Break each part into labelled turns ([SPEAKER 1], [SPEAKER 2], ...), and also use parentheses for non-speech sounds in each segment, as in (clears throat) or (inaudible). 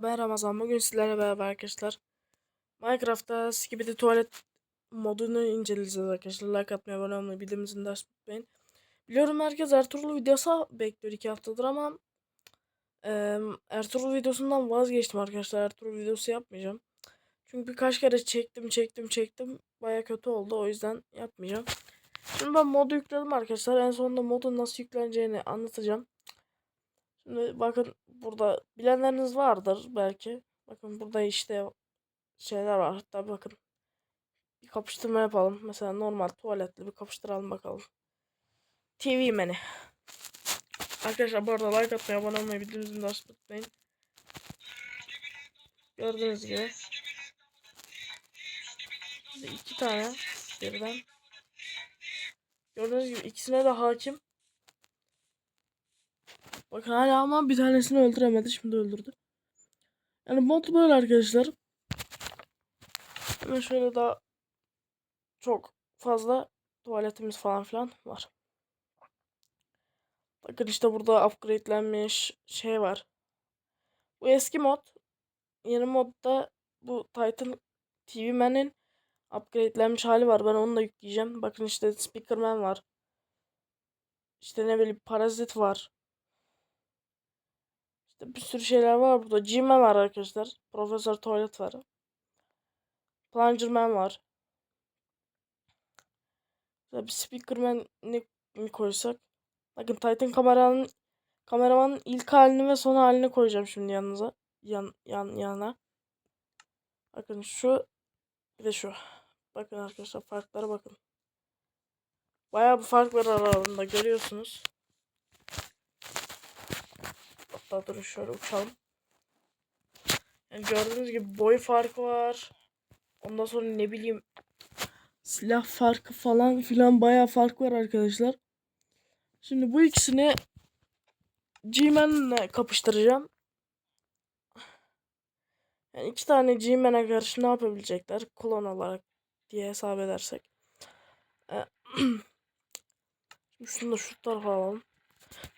[SPEAKER 1] Ben Ramazan. Bugün sizlerle beraber arkadaşlar Minecraft'ta Skibidi tuvalet modunu inceleyeceğiz arkadaşlar. Like atmayı, abone olmayı, bildirimimizi de açmayı unutmayın. Biliyorum herkes Ertuğrul videosu bekliyor 2 haftadır ama eee Ertuğrul videosundan vazgeçtim arkadaşlar. Ertuğrul videosu yapmayacağım. Çünkü birkaç kere çektim, çektim, çektim. Baya kötü oldu. O yüzden yapmayacağım. Şimdi ben modu yükledim arkadaşlar. En sonunda modun nasıl yükleneceğini anlatacağım. Şimdi bakın burada bilenleriniz vardır belki. Bakın burada işte şeyler var. Hatta bakın bir kapıştırma yapalım. Mesela normal tuvaletli bir kapıştıralım bakalım. TV meni. Arkadaşlar bu arada like atmayı, abone olmayı, bildirimimizi de açmayı. Gördüğünüz gibi. Size iki tane birden. Gördüğünüz gibi ikisine de hakim. Bakın hala ama bir tanesini öldüremedi. Şimdi öldürdü. Yani mod böyle arkadaşlar. Hemen şöyle daha çok fazla tuvaletimiz falan filan var. Bakın işte burada upgradelenmiş şey var. Bu eski mod. Yeni modda bu Titan TV Man'in upgradelenmiş hali var. Ben onu da yükleyeceğim. Bakın işte Speakerman var. İşte ne bileyim Parazit var. Bir sürü şeyler var burada. G-Man var arkadaşlar. Profesör Tuvalet var. Plungerman var. Bir Speakerman ne mi koysak? Bakın Titan kameranın kameramanın ilk halini ve son halini koyacağım şimdi yanınıza. Yan yan yana. Bakın şu bir de şu. Bakın arkadaşlar farklara bakın. Bayağı bir fark var aralarında görüyorsunuz. Hatta durun şöyle uçalım. Yani gördüğünüz gibi boy farkı var. Ondan sonra ne bileyim silah farkı falan filan bayağı fark var arkadaşlar. Şimdi bu ikisini G-Man'le kapıştıracağım. Yani iki tane G-Man'e karşı ne yapabilecekler? Klon olarak diye hesap edersek. Ee, (clears throat) Şimdi şunu da şu tarafa alalım.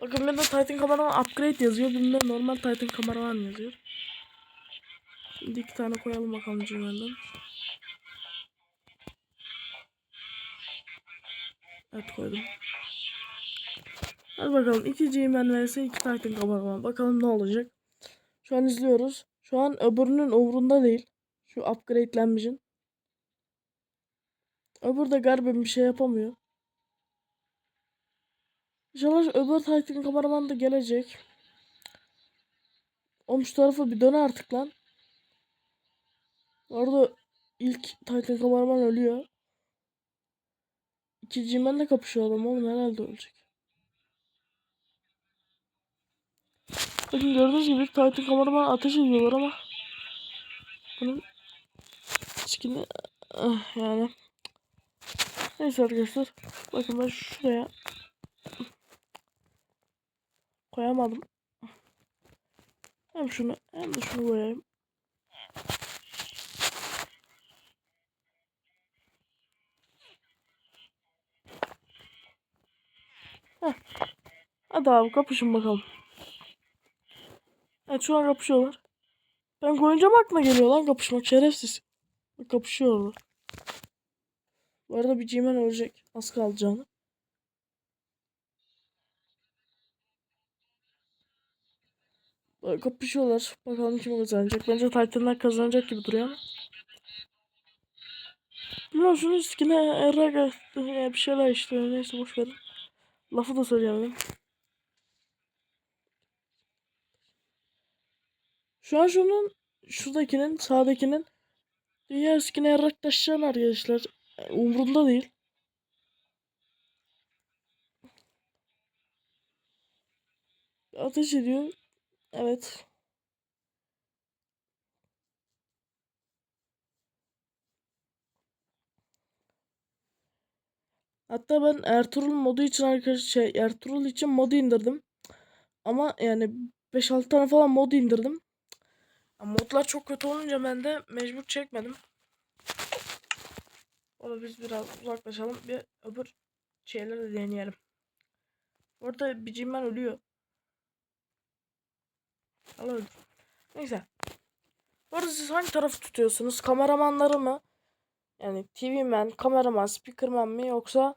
[SPEAKER 1] Bakın bende Titan kameraman upgrade yazıyor. Bunda normal Titan kameraman yazıyor. Şimdi iki tane koyalım bakalım G-Man'den. Evet koydum. Hadi bakalım. 2 G-Man vs 2 Titan kameraman. Bakalım ne olacak. Şu an izliyoruz. Şu an öbürünün umurunda değil. Şu upgradelenmişin. Öbür de galiba bir şey yapamıyor. İnşallah öbür Titan kameraman da gelecek. Oğlum şu tarafa bir dön artık lan. Orada ilk Titan kameraman ölüyor. İki G-Man'le kapışıyor adam oğlum herhalde ölecek. Bakın gördüğünüz gibi Titan kameraman ateş ediyorlar ama bunun skin'i ah, yani neyse arkadaşlar bakın ben şuraya koyamadım hem şunu hem de şunu koyayım Heh. Hadi abi kapışın bakalım. Evet şu an kapışıyorlar. Ben koyunca mı aklına geliyor lan kapışmak şerefsiz. Kapışıyorlar. Bu arada bir G-Man ölecek. Az kaldı canı. Kapışıyorlar. Bakalım kim kazanacak. Bence Titan'lar kazanacak gibi duruyor ama. Bilmiyorum şunun üstüne Erra bir şeyler işte. Neyse boş verin. Lafı da söyleyemedim. Şu an şunun şuradakinin sağdakinin dünya üstüne yarrak taşıyan arkadaşlar. Umurumda değil. Ateş ediyor. Evet. Hatta ben Ertuğrul modu için arkadaşlar şey Ertuğrul için modu indirdim. Ama yani 5-6 tane falan mod indirdim. Modlar çok kötü olunca ben de mecbur çekmedim. Orada biz biraz uzaklaşalım. Bir öbür şeyleri de deneyelim. Orada bir cimmen ölüyor. Öldür. Neyse. Bu arada siz hangi tarafı tutuyorsunuz? Kameramanları mı? Yani TV man, kameraman, speakerman mi yoksa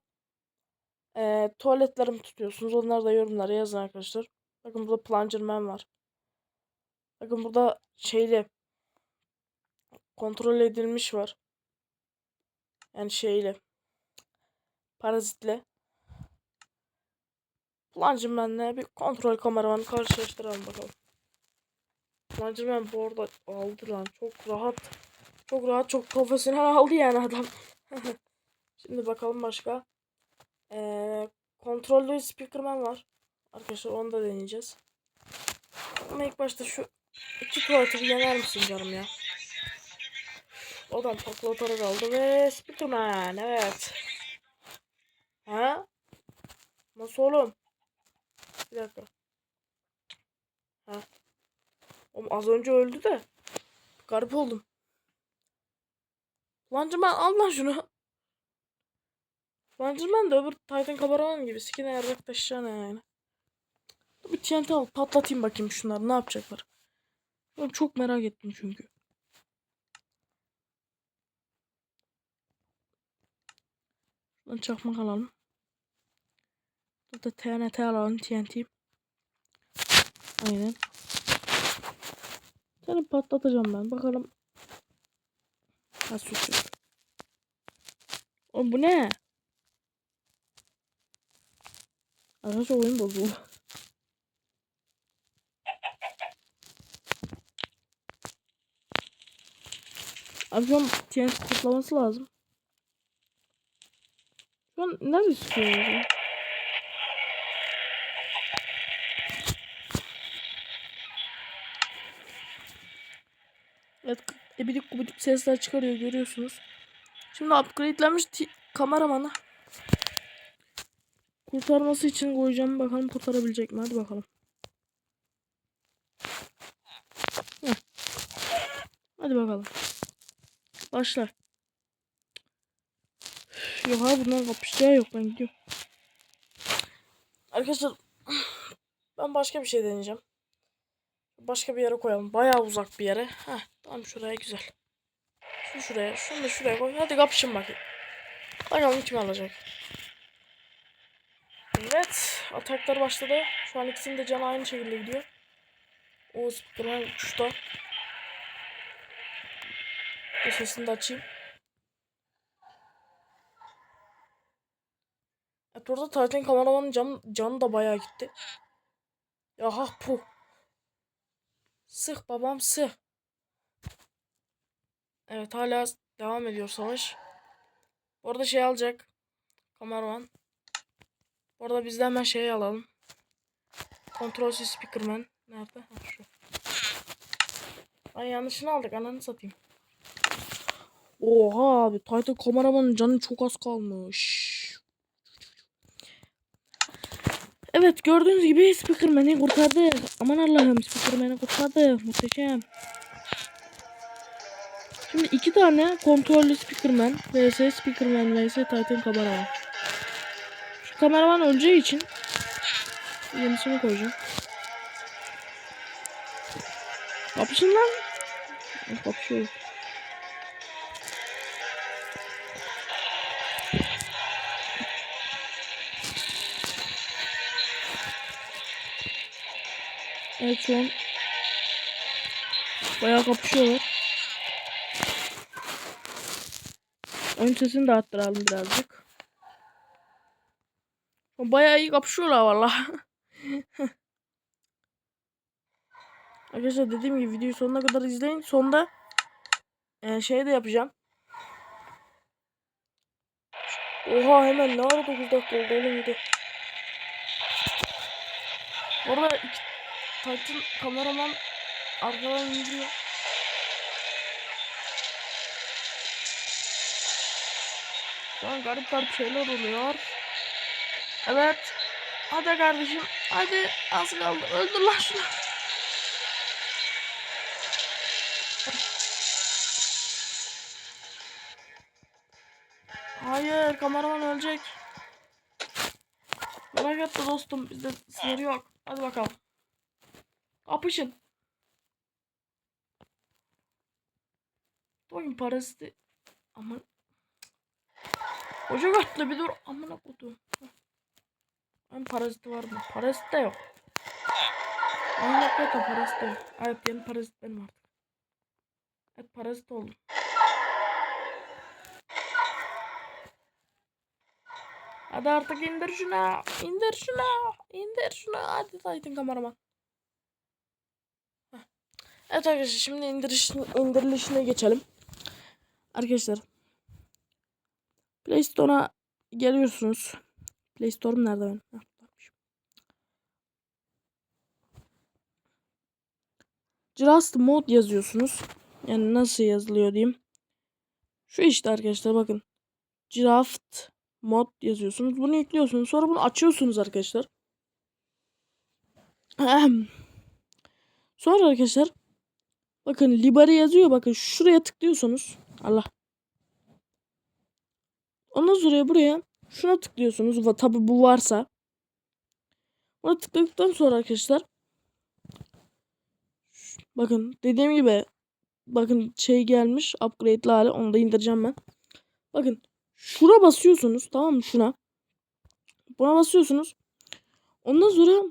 [SPEAKER 1] eee tuvaletleri mi tutuyorsunuz? Onları da yorumlara yazın arkadaşlar. Bakın burada plunger man var. Bakın burada şeyle kontrol edilmiş var. Yani şeyle parazitle. Plunger man'le bir kontrol kameramanı karşılaştıralım bakalım. Plunger man bu arada aldı lan. Çok rahat. Çok rahat, çok profesyonel aldı yani adam. (laughs) Şimdi bakalım başka. Ee, kontrollü speakerman var. Arkadaşlar onu da deneyeceğiz. Ama ilk başta şu iki tuvaleti yener misin canım ya? Odan patlatarak aldı ve speakerman evet. Ha? Nasıl oğlum? Bir dakika. Ha. Oğlum az önce öldü de. Garip oldum. Lancıman al lan şunu. Lancıman da öbür Titan kameraman gibi sikine yarrak taşıyacağına yani. Bir TNT al patlatayım bakayım şunları ne yapacaklar. Ben çok merak ettim çünkü. Şuradan çakmak alalım. Burada TNT alalım TNT. Aynen. Seni patlatacağım ben. Bakalım. Ha suçu. Oğlum bu ne? Arkadaşlar oyun bozuldu. Abi şu an TNT kutlaması lazım. Şu an nerede sıkıyor Evet ebidik gubidik sesler çıkarıyor görüyorsunuz. Şimdi upgradelenmiş kameramanı kurtarması için koyacağım. Bakalım kurtarabilecek mi? Hadi bakalım. Heh. Hadi bakalım. Başla. Yok abi bundan kapışacağı yok ben gidiyorum. Arkadaşlar ben başka bir şey deneyeceğim. Başka bir yere koyalım. Bayağı uzak bir yere. Heh, tamam şuraya güzel. Şunu şuraya, şunu da şuraya koy. Hadi kapışın bakayım. Bakalım kim alacak. Evet, ataklar başladı. Şu an ikisinin de canı aynı şekilde gidiyor. O Spikerman uçuşta. Bu sesini de açayım. Evet orada Titan kameramanın canı, canı da bayağı gitti. Ya ha puh. Sık babam sık. Evet hala devam ediyor savaş. Bu arada şey alacak. Kameraman. Bu arada biz de hemen şeyi alalım. Kontrolsüz speakerman. Nerede? Ha, şu. Ay yanlışını aldık ananı satayım. Oha abi Titan kameramanın canı çok az kalmış. Evet gördüğünüz gibi Speakerman'i kurtardı. Aman Allah'ım Speakerman'i kurtardı. Muhteşem. Şimdi iki tane kontrollü Speakerman vs Speakerman vs Titan kameraman. Şu kameraman öleceği için yenisini koyacağım. Kapışın lan. Kapışıyor. Evet şu an bayağı kapışıyorlar. Oyun sesini de arttıralım birazcık. Bayağı iyi kapışıyorlar valla. (laughs) Arkadaşlar dediğim gibi videoyu sonuna kadar izleyin. Sonda e, şey de yapacağım. Oha hemen ne ara 9 dakika oldu oğlum video. Orada iki Titan kameraman arkadan indiriyor. Şu an garip garip şeyler oluyor. Evet. Hadi kardeşim. Hadi az kaldı. Öldür lan şunu. Hayır kameraman ölecek. Merak etme dostum bizde sınır yok. Hadi bakalım. Kapışın. bakayım paraziti. Aman. Hoca götle bir dur. Amına kodum. Ben paraziti var mı? Parazit de yok. Aynen yok parazit de yok. Evet yeni parazit benim artık. Evet parazit oldum. Hadi artık indir şunu. İndir şunu. İndir şunu. Hadi Titan kameraman. Evet arkadaşlar şimdi indirişine, indirilişine geçelim. Arkadaşlar. Play Store'a geliyorsunuz. Play Store'um nerede benim? Heh. Just Mod yazıyorsunuz. Yani nasıl yazılıyor diyeyim. Şu işte arkadaşlar bakın. Draft mod yazıyorsunuz. Bunu yüklüyorsunuz. Sonra bunu açıyorsunuz arkadaşlar. Sonra arkadaşlar bakın Libari yazıyor. Bakın şuraya tıklıyorsunuz. Allah. Ondan sonra buraya şuna tıklıyorsunuz. Tabi bu varsa. Ona tıkladıktan sonra arkadaşlar bakın dediğim gibi bakın şey gelmiş upgrade'li hali onu da indireceğim ben. Bakın şuna basıyorsunuz tamam mı şuna. Buna basıyorsunuz. Ondan sonra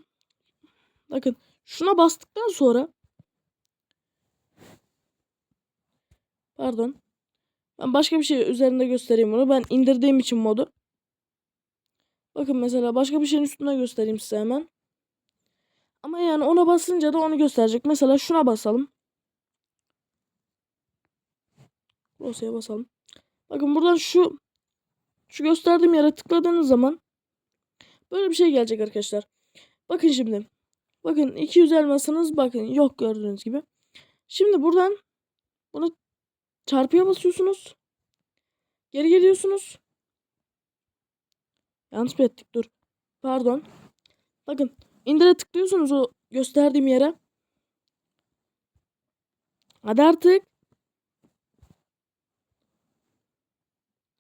[SPEAKER 1] bakın şuna bastıktan sonra pardon ben başka bir şey üzerinde göstereyim bunu. Ben indirdiğim için modu. Bakın mesela başka bir şeyin üstüne göstereyim size hemen. Ama yani ona basınca da onu gösterecek. Mesela şuna basalım. Dosyaya basalım. Bakın buradan şu şu gösterdiğim yere tıkladığınız zaman böyle bir şey gelecek arkadaşlar. Bakın şimdi. Bakın 200 elmasınız bakın yok gördüğünüz gibi. Şimdi buradan bunu çarpıya basıyorsunuz. Geri geliyorsunuz. Yanlış mı ettik? Dur. Pardon. Bakın indire tıklıyorsunuz o gösterdiğim yere. Hadi artık.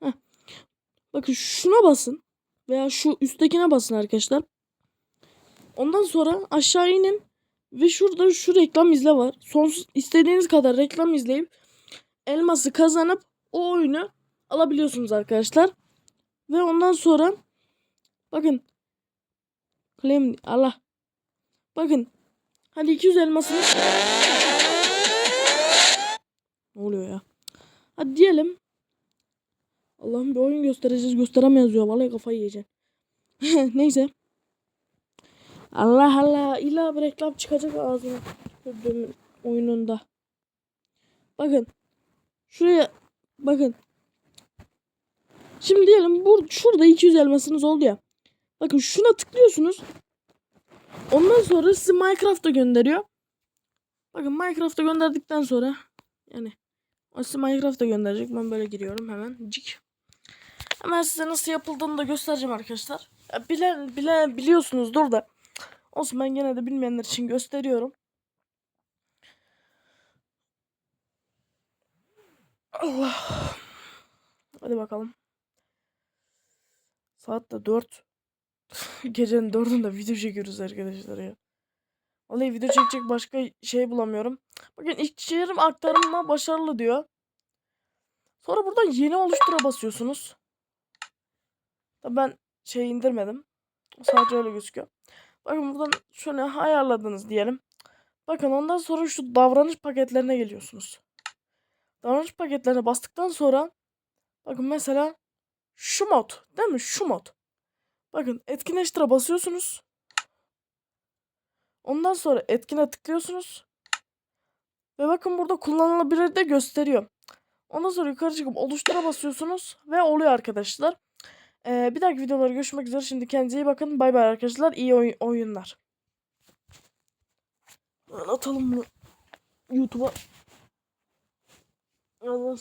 [SPEAKER 1] Heh. Bakın şuna basın. Veya şu üsttekine basın arkadaşlar. Ondan sonra aşağı inin. Ve şurada şu reklam izle var. Sonsuz istediğiniz kadar reklam izleyip elması kazanıp o oyunu alabiliyorsunuz arkadaşlar. Ve ondan sonra bakın claim Allah. Bakın. Hadi 200 elmasını Ne oluyor ya? Hadi diyelim. Allah'ım bir oyun göstereceğiz. Gösteremez diyor. Vallahi kafayı yiyeceksin. (laughs) Neyse. Allah Allah. İlla bir reklam çıkacak ağzına. Oyununda. Bakın. Şuraya bakın. Şimdi diyelim bur şurada 200 elmasınız oldu ya. Bakın şuna tıklıyorsunuz. Ondan sonra sizi Minecraft'a gönderiyor. Bakın Minecraft'a gönderdikten sonra yani o sizi Minecraft'a gönderecek. Ben böyle giriyorum hemen. Cik. Hemen size nasıl yapıldığını da göstereceğim arkadaşlar. Ya bilen, bilen biliyorsunuzdur da. Olsun ben gene de bilmeyenler için gösteriyorum. Allah. Hadi bakalım. Saat de 4. (laughs) Gecenin 4'ünde video çekiyoruz arkadaşlar ya. Vallahi video çekecek başka şey bulamıyorum. Bakın içerim aktarma başarılı diyor. Sonra buradan yeni oluştura basıyorsunuz. Tabii ben şey indirmedim. Sadece öyle gözüküyor. Bakın buradan şöyle ayarladınız diyelim. Bakın ondan sonra şu davranış paketlerine geliyorsunuz. Davranış paketlerine bastıktan sonra bakın mesela şu mod değil mi? Şu mod. Bakın etkinleştire basıyorsunuz. Ondan sonra etkine tıklıyorsunuz. Ve bakın burada kullanılabilir de gösteriyor. Ondan sonra yukarı çıkıp oluştura basıyorsunuz. Ve oluyor arkadaşlar. Ee, bir dahaki videolarda görüşmek üzere. Şimdi kendinize iyi bakın. Bay bay arkadaşlar. İyi oy- oyunlar. Atalım bunu. YouTube'a. Allah.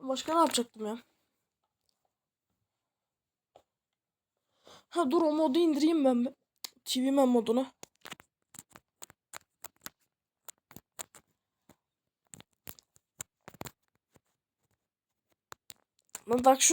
[SPEAKER 1] Başka ne yapacaktım ya? Ha dur o modu indireyim ben. TV Man modunu. Lan bak şu